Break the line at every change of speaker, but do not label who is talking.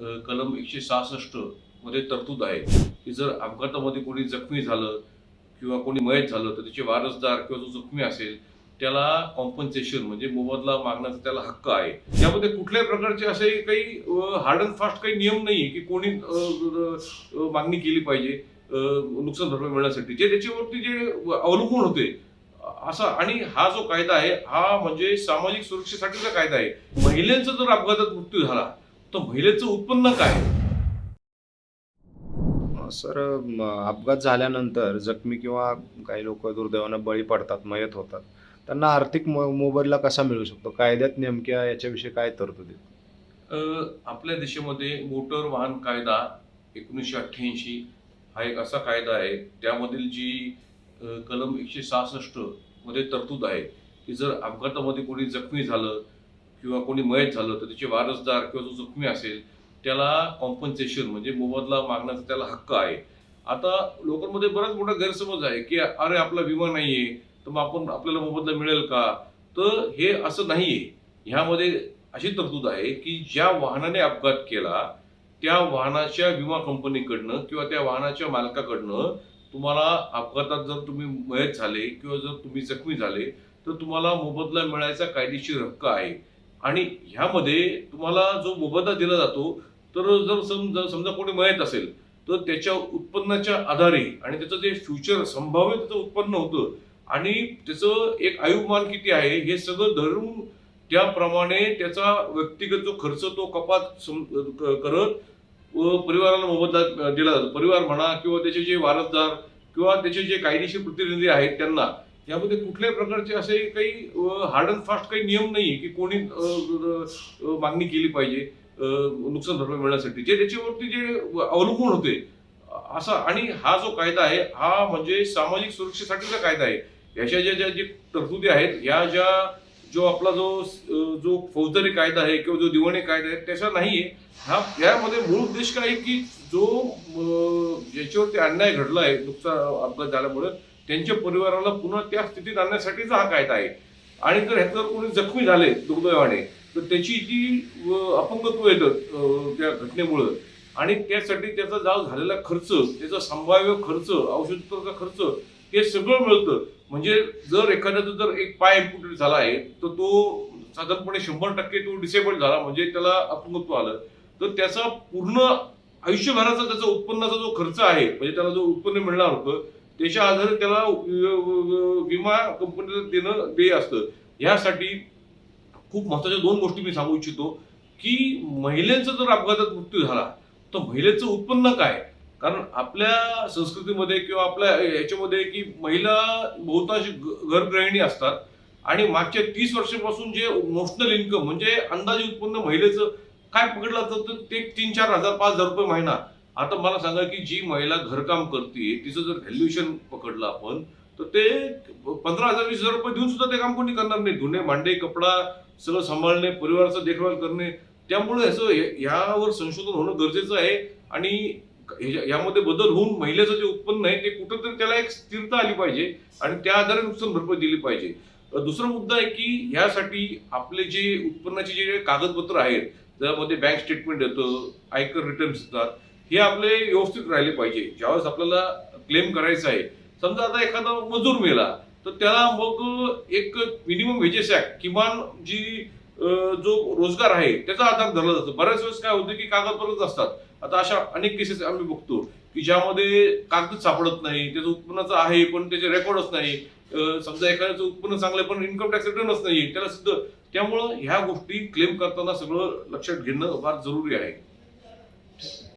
कलम एकशे सहासष्टमध्ये तरतूद आहे की जर अपघातामध्ये कोणी जखमी झालं किंवा कोणी मयत झालं तर त्याचे वारसदार किंवा जो जखमी असेल त्याला कॉम्पन्सेशन म्हणजे मोबदला मागण्याचा त्याला हक्क आहे. त्यामध्ये कुठल्याही प्रकारचे असे काही हार्ड अँड फास्ट काही नियम नाही की कोणी मागणी केली पाहिजे नुकसान भरपाई मिळण्यासाठी. जे त्याच्यावरती जे अवलंबून होते असा आणि हा जो कायदा आहे हा म्हणजे सामाजिक सुरक्षेसाठीचा कायदा आहे. महिलांचा जर अपघातात मृत्यू झाला तर महिलेचं उत्पन्न काय?
सर अपघात झाल्यानंतर जखमी किंवा काही लोक दुर्दैवानं बळी पडतात मयत होतात. त्यांना आर्थिक मो मोबदला कसा मिळू शकतो? कायद्यात नेमक्या याच्याविषयी काय तरतुदी
आपल्या देशामध्ये मोटर वाहन कायदा एकोणीसशे अठ्ठ्याऐंशी हा एक असा कायदा आहे त्यामधील जी कलम एकशे सहासष्टमध्ये तरतूद आहे की जर अपघातामध्ये कोणी जखमी झालं किंवा कोणी मयत झालं तर त्याचे वारसदार किंवा जो जखमी असेल त्याला कॉम्पन्सेशन म्हणजे मोबदला मागण्याचा त्याला हक्क आहे. आता लोकांमध्ये बराच मोठा गैरसमज आहे की अरे आपला विमा नाही आहे तर मग आपण आपल्याला मोबदला मिळेल का? तर हे असं नाही आहे ह्यामध्ये अशी तरतूद आहे की ज्या वाहनाने अपघात केला त्या वाहनाच्या विमा कंपनीकडनं किंवा त्या वाहनाच्या मालकाकडनं तुम्हाला अपघातात जर तुम्ही मयत झाले किंवा जर तुम्ही जखमी झाले तर तुम्हाला मोबदला मिळायचा कायदेशीर हक्क आहे. आणि ह्यामध्ये तुम्हाला जो मोबदला दिला जातो तर जर समजा समजा कोणी मयत असेल तर त्याच्या उत्पन्नाच्या आधारे आणि त्याचं जे फ्युचर संभाव्य त्याचं उत्पन्न होतं आणि त्याचं एक आयुमान किती आहे हे सगळं धरून त्याप्रमाणे त्याचा व्यक्तिगत जो खर्च तो कपात सम- करत व परिवाराला मोबदला दिला जातो. परिवार म्हणा किंवा त्याचे जे वारसदार किंवा त्याचे जे कायदेशीर प्रतिनिधी आहेत त्यांना यामध्ये कुठल्याही प्रकारचे असे काही हार्ड अँड फास्ट काही नियम नाही आहे की कोणी मागणी केली पाहिजे नुकसान भरपाई मिळण्यासाठी. जे त्याच्यावरती जे अवलंबून होते असा आणि हा जो कायदा आहे हा म्हणजे सामाजिक सुरक्षेसाठीचा कायदा आहे. याच्या ज्या ज्या जे तरतुदी आहेत या ज्या जो आपला जो जो फौजदारी कायदा आहे किंवा जो दिवाणी कायदा आहे त्याचा नाही आहे हा यामध्ये मूळ उद्देश काय आहे की जो ज्याच्यावरती अन्याय घडला आहे नुकसान अपघात झाल्यामुळे त्यांच्या परिवाराला पुन्हा त्या स्थितीत आणण्यासाठीचा हा कायदा आहे. आणि जर ह्याचं जर कोणी जखमी झाले दुर्दैवाने तर त्याची जी अपंगत्व येतं त्या घटनेमुळं. आणि त्यासाठी त्याचा जाव झालेला खर्च त्याचा संभाव्य खर्च औषधोपचाराचा खर्च हे सगळं मिळतं. म्हणजे जर एखाद्याचा जर एक पाय इम्पुटेड झाला आहे तर तो साधारणपणे शंभर टक्के तो डिसेबल झाला म्हणजे त्याला अपंगत्व आलं. तर त्याचा पूर्ण आयुष्यभराचा त्याचा उत्पन्नाचा जो खर्च आहे म्हणजे त्याला जो उत्पन्न मिळणार होतं त्याच्या आधारे त्याला विमा कंपनीला देणं देय असतं. यासाठी खूप महत्त्वाच्या दोन गोष्टी मी सांगू इच्छितो की महिलेचा जर अपघातात मृत्यू झाला तर महिलेचं उत्पन्न काय? कारण आपल्या संस्कृतीमध्ये किंवा आपल्या याच्यामध्ये की महिला बहुतांश ग- घरगृहिणी असतात आणि मागच्या तीस वर्षापासून जे मोशनल इन्कम म्हणजे अंदाजे उत्पन्न महिलेचं काय पकडलं जातं तर ते तीन चार हजार पाच हजार रुपये महिना. आता मला सांगा की जी महिला घरकाम करते तिचं जर व्हॅल्युएशन पकडलं आपण तर ते पंधरा हजार वीस हजार रुपये देऊन सुद्धा ते काम कोणी करणार नाही. धुणे भांडे कपडा सगळं सांभाळणे परिवाराचं देखभाल करणे त्यामुळे ह्याचं यावर संशोधन होणं गरजेचं आहे. आणि यामध्ये बदल होऊन महिलेचं जे उत्पन्न आहे ते कुठंतरी त्याला एक स्थिरता आली पाहिजे आणि त्या आधारे नुकसान भरपाई दिली पाहिजे. दुसरा मुद्दा आहे की ह्यासाठी आपले जे उत्पन्नाचे जे कागदपत्र आहेत त्यामध्ये बँक स्टेटमेंट येतं आयकर रिटर्न्स येतात हे आपले व्यवस्थित राहिले पाहिजे. ज्यावेळेस आपल्याला क्लेम करायचं आहे. समजा आता एखादा मजूर मेला तर त्याला मग एक मिनिमम वेजेस ऍक्ट किमान जी जो रोजगार आहे त्याचा आधार धरला जातो. बऱ्याच वेळेस काय होतं की कागदपत्रच असतात. आता अशा अनेक केसेस आम्ही बघतो की ज्यामध्ये कागदच सापडत नाही त्याचं उत्पन्नाचं आहे पण त्याचे रेकॉर्डच नाही. समजा एखाद्याचं उत्पन्न चांगलं आहे पण इन्कम टॅक्स रिटर्नच नाही त्याला सिद्ध. त्यामुळं ह्या गोष्टी क्लेम करताना सगळं लक्षात घेणं फार जरुरी आहे.